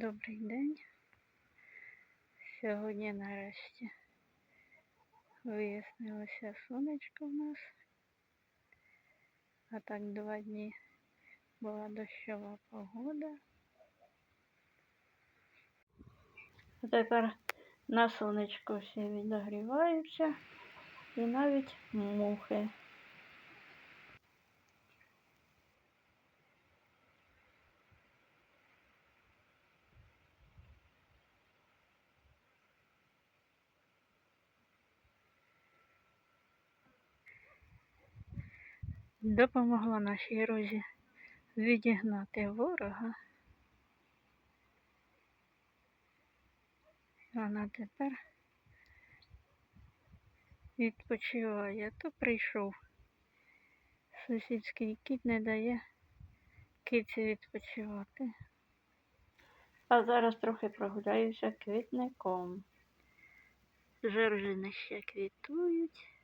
Добрий день. Сьогодні нарешті вияснилося сонечко в нас. А так два дні була дощова погода. А тепер на сонечко всі відогріваються і навіть мухи. Допомогла нашій розі відігнати ворога. Вона тепер відпочиває, то прийшов. Сусідський кіт не дає киці відпочивати. А зараз трохи прогуляюся квітником. Жоржини ще квітують.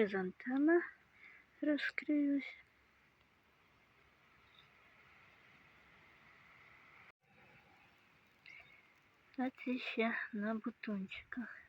Хризантема розкриюсь. А це ще на бутончиках.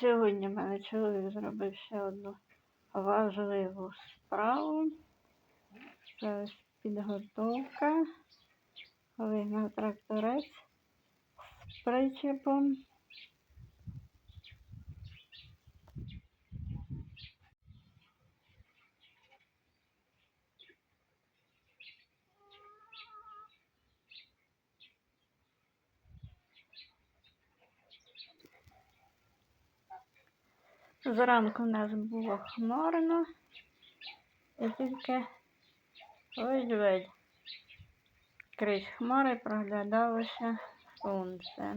Сьогодні в мене чоловік зробив ще одну важливу справу. Це підготовка. Вигнав тракторець з причепом. Зранку в нас було хмарно, і тільки ось крізь хмари проглядалося сонце.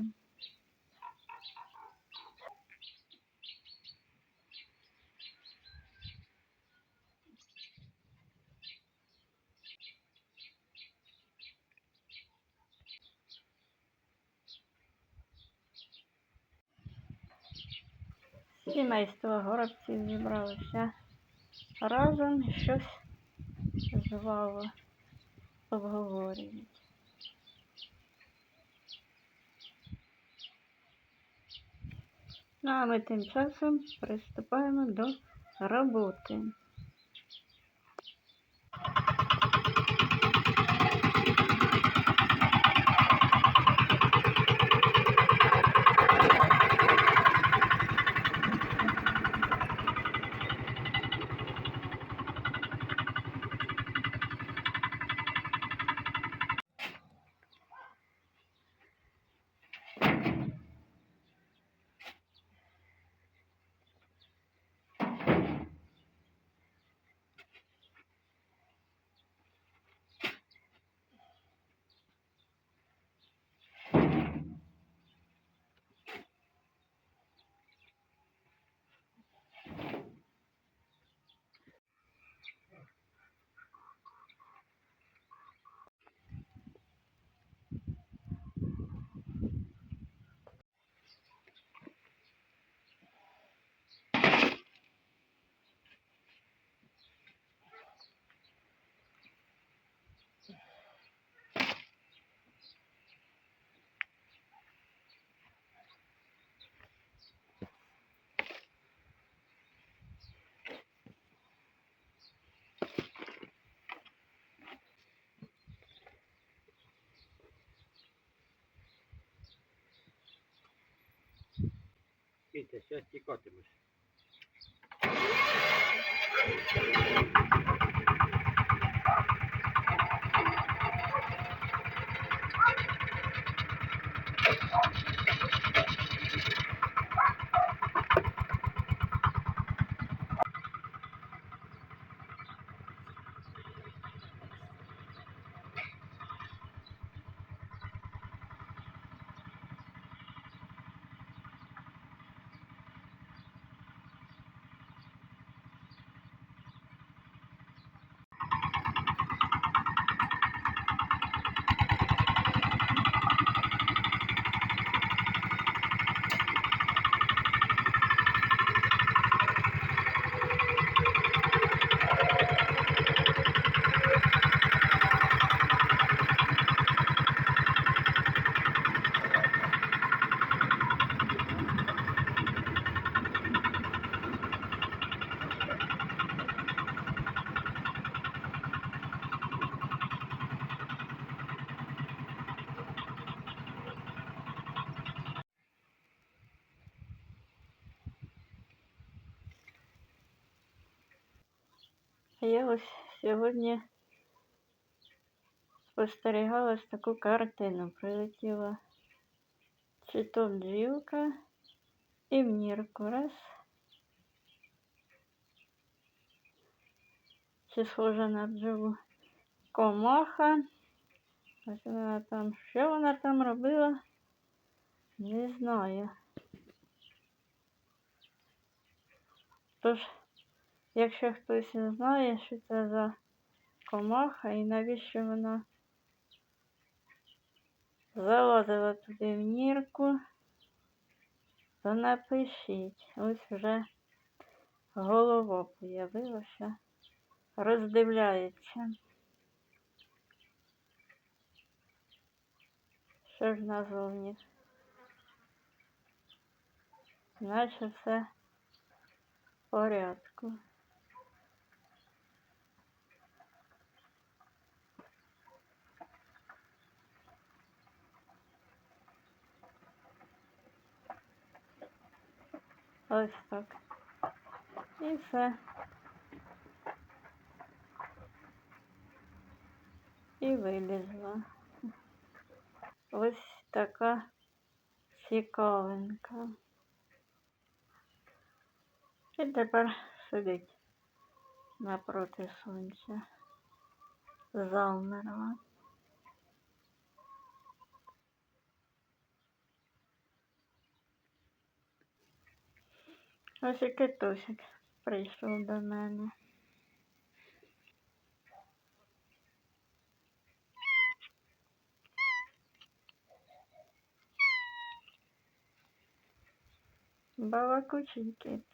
Сімейство горобців зібралося разом і щось звало обговорюють. Ну а ми тим часом приступаємо до роботи. Киця, зараз тікатимеш. Я ось сьогодні спостерігала таку картину. Прилетіла чи то бджілка і в нірку раз. Чи схожа на бджолу комаха. Ось вона там, що вона там робила, не знаю. Тож, якщо хтось не знає, що це за комаха і навіщо вона залазила туди в нірку, то напишіть. Ось вже голова появилася, роздивляється. Що ж назовні? Наче все в порядку. Ось так. І все. І вилізла. Ось така цікавинка. І тепер сидить напроти сонця. Замерла. Ось і китусик прийшов до мене. Балакучий кит.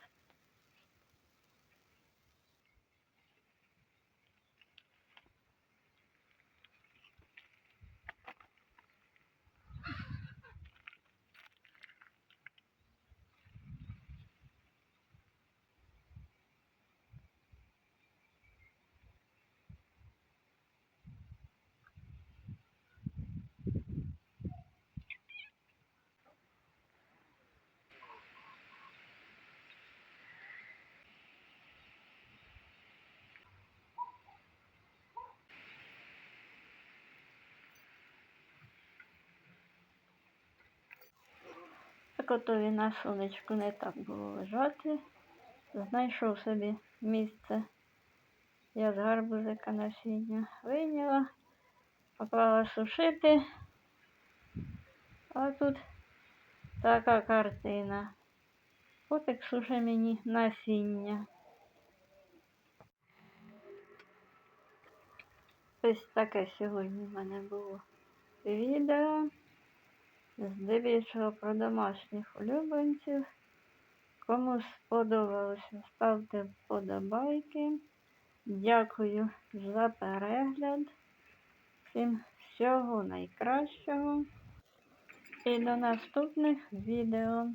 Так ото він на сонечку не так було лежати. Знайшов собі місце. Я з гарбузика насіння вийняла, поклала сушити. А тут така картина. Котик суше мені насіння. Ось таке сьогодні в мене було відео. Здебільшого про домашніх улюбленців. Кому сподобалося, ставте вподобайки. Дякую за перегляд. Всім всього найкращого. І до наступних відео.